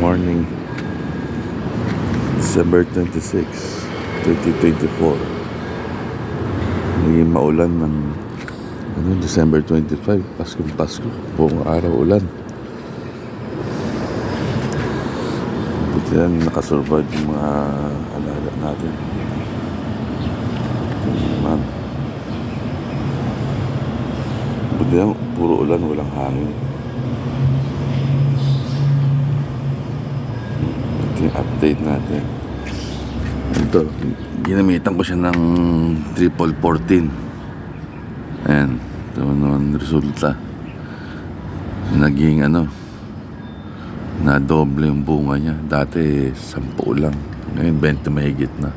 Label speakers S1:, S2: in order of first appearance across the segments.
S1: morning. December 26, 2024. Naging maulan ng ano, December 25, Paskong Pasko. Buong araw ulan. Buti lang nakasurvive yung mga alaga natin. Man. Buti lang, puro ulan, walang hangin. Ito update natin. Ito, ginamitan ko siya ng triple 14. Ayan, ito naman resulta. Naging ano, na doble yung bunga niya. Dati, 10 lang. Ngayon, 20 mahigit na.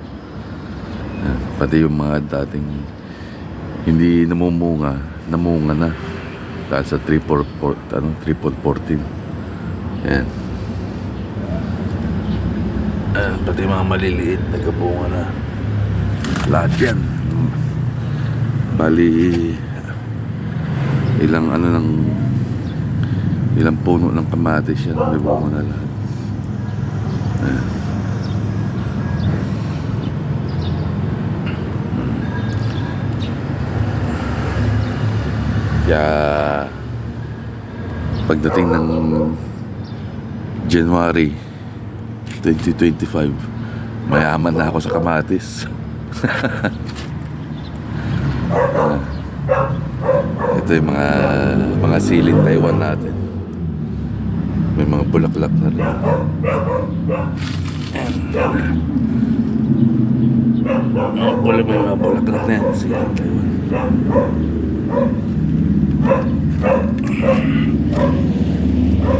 S1: Ayan, pati yung mga dating hindi namumunga, namunga na. Dahil sa triple, ano, triple 14. Ayan. Ayan, pati mga maliliit, nagkabunga na. Lahat yan. Bali, ilang ano ng ilang puno ng kamatis yan, may bunga na lahat. Kaya pagdating ng January 2025 mayaman na ako sa kamatis. Ito yung mga mga siling Taiwan natin. May mga bulaklak na rin. Oh, wala may mga bulaklak na yan siling Taiwan.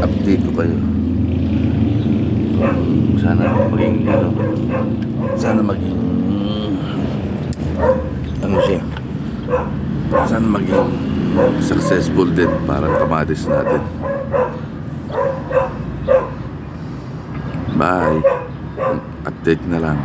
S1: Update ko kayo sana maging ano sana maging ano siya? Sana maging successful din para kamatis natin. Bye. Update na lang